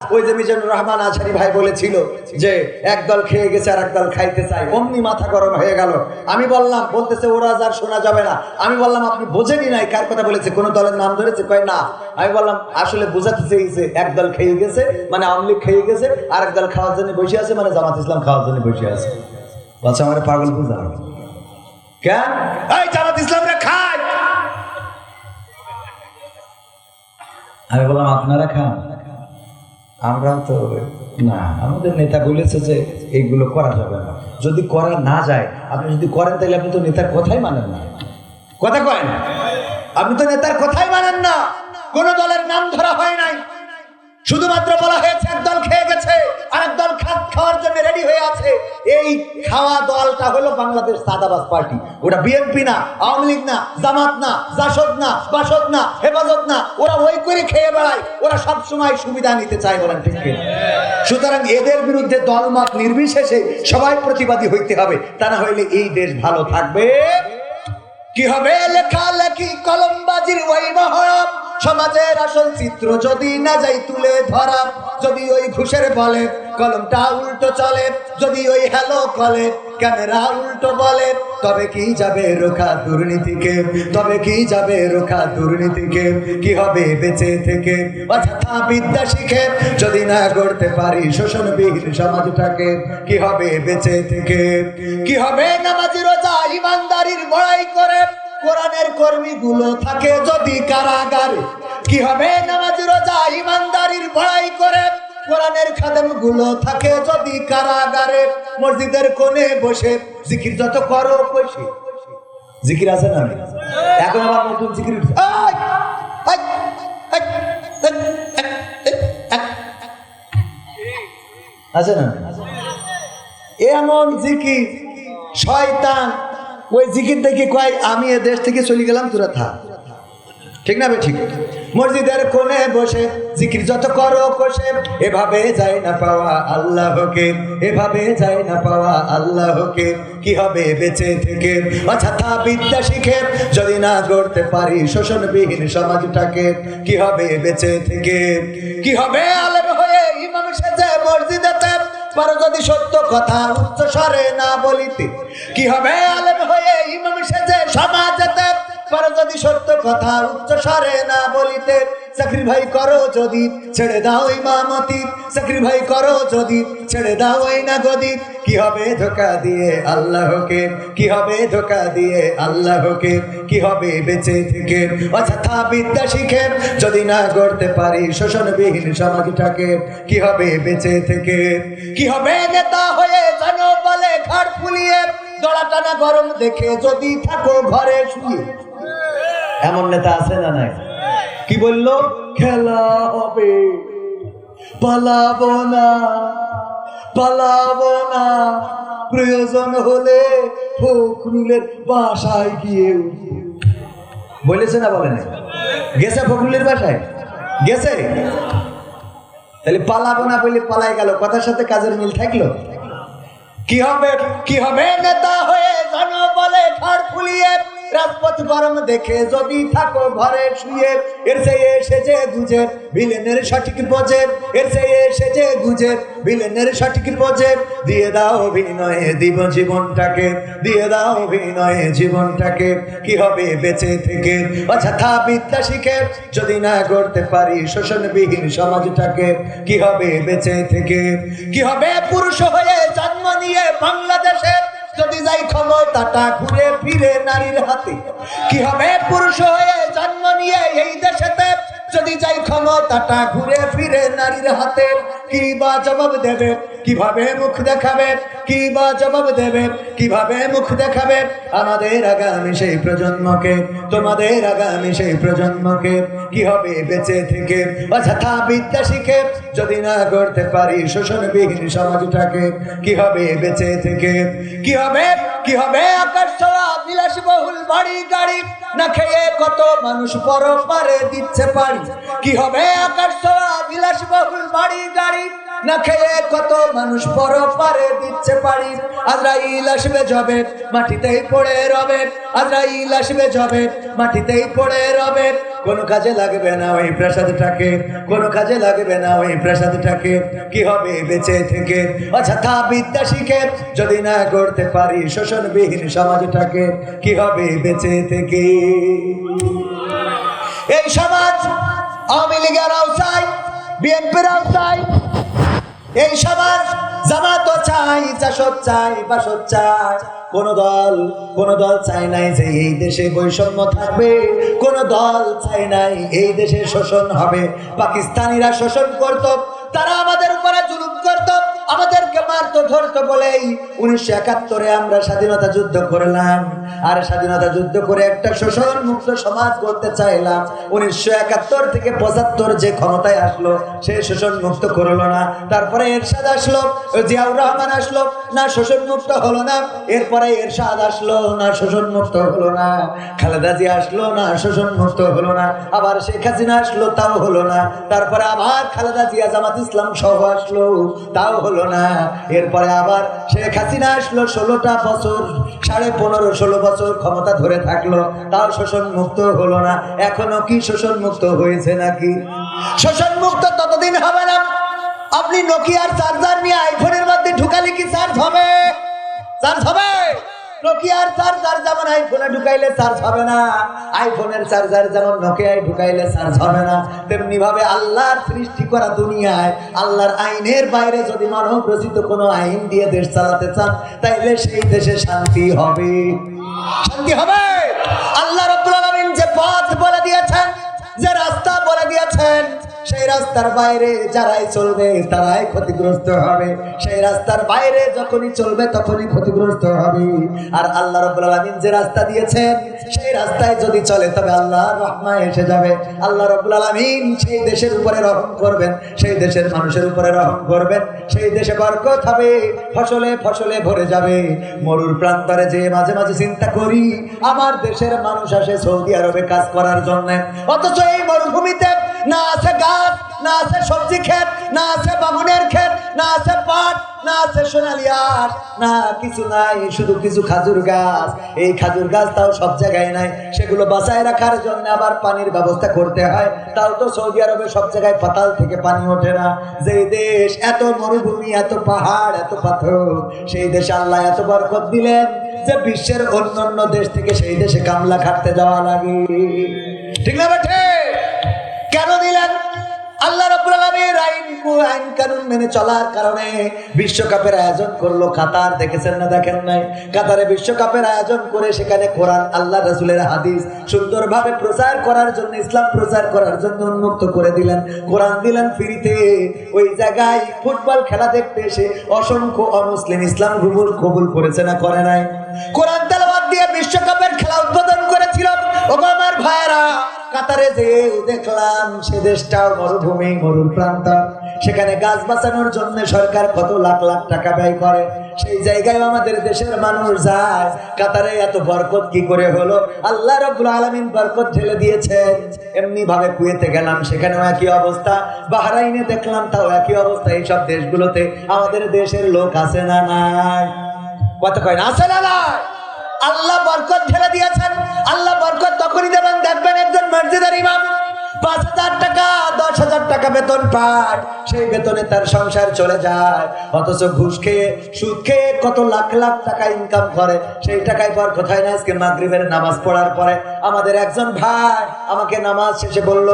ওই যে মিজানুর রহমান আছারি ভাই বলেছিল যে একদল খেয়ে গেছে আর একদল খাইতে চাই অমনি মাথা গরম হয়ে গেল। আমি বললাম, বলতেছে, ওরা যার শোনা যাবে না। আমি বললাম, আপনি বোঝেনি নাই কার কথা বলেছে, কোন দলের নাম ধরেছে? কয়, না। আমি বললাম, আসলে বোঝাতে চেয়েছে একদল খেয়ে গেছে মানে আওয়ামী খেয়ে গেছে, আর একদল খাওয়ার জন্য বসে আছে মানে জামাত ইসলাম খাওয়ার জন্য বসে আছে। বলছে, আমার পাগল বুঝা। কেন জামাত ইসলামরা খায়। আমি বললাম, আপনারা খান। আমরাও তো, না, আমাদের নেতা বলেছে যে এইগুলো করা যাবে না। যদি করা না যায়, আপনি যদি করেন তাহলে আপনি তো নেতার কথাই মানেন না। কথা কয় না? আপনি তো নেতার কথাই মানেন না। কোন দলের নাম ধরা হয় নাই। শুধুমাত্র বলা হয়েছে একদল খেয়ে গেছে। আর একদল খাদ খাওয়ার জন্য রেডি হয়ে আছে। এই খাওয়া দলটা হলো বাংলাদেশ সাদাবাজ পার্টি। ওটা বিএনপি না, আওয়ামী লীগ না, জামাত না, জাসদ না, বাসদ না, হেফাজত না, ওরা ওই করে খেয়ে বেড়ায়। ওরা সব সময় সুবিধা নিতে চায় বলেন ঠিক? সুতরাং এদের বিরুদ্ধে দলমত নির্বিশেষে সবাই প্রতিবাদী হইতে হবে। তা না হইলে এই দেশ ভালো থাকবে। কি হবে লেখালেখি, কলমবাজির ওই মহরম সমাজের আসল চিত্র যদি না যাই তুলে ধরা, যদি ওই ঘুষের বলে কলমটা উল্টো চলে, যদি ওই হ্যালো কলে ক্যামেরা উল্টো বলে, তবে কি যাবে রোখা দুর্নীতিকে? তবে কি যাবে রোখা দুর্নীতিকে? কি হবে বেঁচে থেকে? অযথা বিদ্যা শিখে, যদি না গড়তে পারি শোষণবিহীন সমাজটাকে, কি হবে বেঁচে থেকে? কি হবে নামাজি রোজা ইমানদারির বড়াই করে? কোরআনের কর্মীগুলো থাকে যদি কারাগারে। কি হবে নামাজি রোজা ইমানদারির বড়াই করে? কোরআনের খাদেমগুলো থাকে যদি কারাগারে, মসজিদের কোণে বসে। জিকির যত করো, কইছি। জিকির আছে না এখন আবার নতুন জিকির! আছে না এমন জিকির, শয়তান, ওই জিকির দেখে কয়, আমি এ দেশ থেকে চলে গেলাম, তোরা থাক। ঠিক না বে ঠিক? মসজিদের কোণে বসে জিকির যত করো কষে, এভাবে যায় না পাওয়া আল্লাহকে, এভাবে যায় না পাওয়া আল্লাহকে। কি হবে বেঁচে থেকে? অযথা বিদ্যা শিখে যদি না গড়তে পারি শোষণবিহীন সমাজটাকে, কি হবে বেঁচে থেকে? কি হবে আলেম হয়ে ইমাম সেজে মসজিদেতে? পারো যদি সত্য কথা উচ্চ স্বরে না বলিতে। কি হবে আলেম হয়ে ইমাম সেজে সমাজেতে? পারো যদি সত্য কথা উচ্চ স্বরে না বলিতে, চাকরি ভাই করো যদি, ছেড়ে দাও ইমামতি চাকরি ভাই করো যদি, ছেড়ে দাও এই না গদি কি হবে ধোকা দিয়ে আল্লাহকে? কি হবে ধোকা দিয়ে আল্লাহকে? কি হবে বেঁচে থেকে? অযথা বিদ্যা শিখে যদি না গড়তে পারি শোষণবিহীন সমাজটাকে, কি হবে বেঁচে থেকে? কি হবে নেতা হয়ে যেন বলে ঘাট ফুলিয়ে দড়া টানা গরম দেখে যদি থাকো ঘরে শুয়ে। এমন নেতা আছে না নাই? কি বলল? খেলা হবে, পালাবো না পালাবো না। প্রয়োজন হলে ফখরুলের বাসায় গিয়ে বলেছে না বলে না গেছে ফখরুলের বাসায়? গেছে? তাহলে পালাবো না বলে পালাই গেল, কথার সাথে কাজের মিল থাকল? কি হবে? কি হবে? নেতা হয়ে জন বলে ঘর ফুলিয়ে রাজপথ গরম দেখে যদি থাকো ঘরে শুয়ে, এর সেই এসেছে গুজে ভিলেনের সঠিক বোঝে এর সেই এসেছে গুজে ভিলেনের সঠিক বোঝে দিয়ে দাও অভিনয়ে দিব জীবনটাকে, দিয়ে দাও অভিনয়ে জীবনটাকে, কি হবে বেঁচে থেকে? অযথা বিদ্যা শিখে যদি না করতে পারি শোষণবিহীন সমাজটাকে, কি হবে বেঁচে থেকে? কি হবে পুরুষ হয়ে জন্ম নিয়ে বাংলাদেশে যদি যাই ক্ষমতাটা ঘুরে ফিরে নারীর হাতে, কি হবে? পুরুষ হয়ে জন্ম নিয়ে এই দেশেতে যদি যাই ক্ষমতাটা ঘুরে ফিরে নারীর হাতে, কি বা জবাব দেবে? কীভাবে মুখ দেখাবে? কি বা জবাব দেবে? কীভাবে মুখ দেখাবে? আমাদের আগামী সেই প্রজন্মকে, তোমাদের আগামী সেই প্রজন্মকে কি হবে বেঁচে থেকে? অযথা বিদ্যা শিখে যদি না করতে পারি শোষণবিহীন সমাজটাকে, কি হবে বেঁচে থেকে? কি হবে? কি হবে আকাশ ছোঁয়া বিলাসবহুল বাড়ি গাড়ি? না খেয়ে কত মানুষ পর পারে দিচ্ছে পারি কি হবে আকাশ ছোঁয়া বিলাসবহুল বাড়ি গাড়ি? না খেয়ে কত মানুষ পর পারে দিচ্ছে পারি আজরাইল আসবে জবে মাটিতেই পড়ে রবে। আজরাইল আসবে জবে মাটিতেই পড়ে রবে। কোনো কাজে লাগবে না ওই প্রাসাদটাকে, কোনো কাজে লাগবে না ওই প্রাসাদটাকে। কি হবে বেঁচে থেকে? অযথা বিদ্যা শিখে যদি না করতে পারি শোষণবিহীন সমাজটাকে, কি হবে বেঁচে থেকে? এই সমাজ আওয়ামী লীগের আওতায়, বিএনপির চাই এই সবার জামাতও চাই চাষত চাই বাসত চাই। কোন দল কোন দল চাই নাই যে এই দেশে বৈষম্য থাকবে। কোন দল চাই নাই এই দেশে শোষণ হবে। পাকিস্তানিরা শোষণ করত, তারা আমাদের উপরে জুলুম করত। আমাদেরকে মারতো ধরতো বলেই উনিশশো একাত্তরে আমরা স্বাধীনতা যুদ্ধ করলাম। আর স্বাধীনতা যুদ্ধ করে একটা শোষণ মুক্ত সমাজ করতে চাইলাম। উনিশশো একাত্তর থেকে পঁচাত্তর যে ক্ষমতায় আসলো, সে শোষণ মুক্ত করল না। তারপরে এরশাদ আসলো, জিয়াউর রহমান আসলো, না শোষণ মুক্ত হলো না। এরপরে এরশাদ আসলো, না শোষণ মুক্ত হলো না। খালেদা জিয়া আসলো, না শোষণ মুক্ত হলো না। আবার শেখ হাসিনা আসলো, তাও হলো না। তারপরে আবার খালেদা জিয়া জামাত ইসলাম সহ আসলো, তাও হলো না। এরপরে আবার শেখ হাসিনা আসলো ষোলোটা বছর, সাড়ে পনেরো, ষোলো বছর ক্ষমতা ধরে থাকল। তাও শোষণ মুক্ত হলো না। এখনও কি শোষণ মুক্ত হয়েছে নাকি? শোষণ মুক্ত ততদিন হবে না। আপনি নোকিয়ার চার্জার নিয়ে আইফোনের মধ্যে ঢুকালে কি চার্জ হবে? চার্জ হবে? নোকিয়ার চার্জার যেমন আইফোনে ঢুকাইলে চার্জ হবে না আইফোনের চার্জার যেমন নোকিয়ায় ঢুকাইলে চার্জ হবে না তেমনি ভাবে আল্লাহর সৃষ্টি করা দুনিয়ায়, আল্লাহর আইনের বাইরে যদি মানব রচিত কোনো আইন দিয়ে দেশ চালাতে চান, তাইলে সেই দেশে শান্তি হবে। শান্তি হবে! আল্লাহ যে পথ বলে দিয়েছেন, যে রাস্তা বলে দিয়েছেন সেই রাস্তার বাইরে যারাই চলবে তারাই ক্ষতিগ্রস্ত হবে। সেই রাস্তার বাইরে যখনই চলবে তখনই ক্ষতিগ্রস্ত হবে। আর আল্লাহ রব্বুল আলামিন যে রাস্তা দিয়েছেন, সেই রাস্তায় যদি চলে তবে আল্লাহ রহমা এসে যাবে। আল্লাহ রব্বুল আলামিন সেই দেশের উপরে রহম করবেন, সেই দেশের মানুষের উপরে রহম করবেন, সেই দেশে বরকত হবে, ফসলে ফসলে ভরে যাবে। মরুর প্রান্তরে যে মাঝে মাঝে চিন্তা করি, আমার দেশের মানুষ আসে সৌদি আরবে কাজ করার জন্য। অথচ এই মরুভূমিতে না আছে গাছ, না আছে সবজি ক্ষেত, না আছে বামুনের ক্ষেত, না আছে পাট, না আছে সোনালি আঁশ না কিছু নাই, শুধু কিছু খাজুর গাছ। এই খাজুর গাছ তাও সব জায়গায় নাই। সেগুলো বাঁচায় রাখার জন্য আবার পানির ব্যবস্থা করতে হয়। তাও তো সৌদি আরবে সব জায়গায় পাতাল থেকে পানি ওঠে না। যে দেশ এত মরুভূমি, এত পাহাড়, এত পাথর, সেই দেশে আল্লাহ এত বরকত দিলেন যে বিশ্বের অন্য অন্য দেশ থেকে সেই দেশে কামলা খাটতে যাওয়া লাগে। ঠিক না দিলেন আল্লাহ রাব্বুল আলামিন আইন আইন কানুন মেনে চলার কারণে বিশ্বকাপের আয়োজন করল কাতার। দেখেছেন না, দেখেন নাই? কাতারে বিশ্বকাপের আয়োজন করে সেখানে কোরআন, আল্লাহ রাসূলের হাদিস সুন্দরভাবে প্রচার করার জন্য, ইসলাম প্রচার করার জন্য উন্মুক্ত করে দিলেন। কোরআন দিলেন ফ্রিতে। ওই জায়গায় ফুটবল খেলা দেখতে এসে অসংখ্য অমুসলিম ইসলাম কবুল করেছে না করে নাই? কোরআন যে দেখলাম সে দেশটাও মরুভূমি মরুর প্রান্ত সেখানে গাছ বাঁচানোর জন্য সরকার কত লাখ লাখ টাকা ব্যয় করে। সেই জায়গায় আমাদের দেশের মানুষ যায়। কাতারে এত বরকত কি করে হলো? আল্লাহ রব্বুল আলামিন বরকত ঢেলে দিয়েছেন। এমনি ভাবে কুয়েতে গেলাম, সেখানেও একই অবস্থা। বাহরাইনে দেখলাম, তাও একই অবস্থা। এইসব দেশগুলোতে আমাদের দেশের লোক আছে না নাই? কত কয় আছে না আল্লাহ বরকত ঢেলে দিয়েছেন। আল্লাহ বরকত তখনই দেবেন, দেখবেন পাঁচ হাজার টাকা, দশ হাজার টাকা বেতন পায়। সেই বেতনে তার সংসার চলে যায়। অথচ ঘুষ খেয়ে, সুদ খেয়ে কত লাখ লাখ টাকা ইনকাম করে। সেই টাকায় পর কোথায় না আজকে মাগরিবের নামাজ পড়ার পরে আমাদের একজন ভাই আমাকে নামাজ শেষে বলল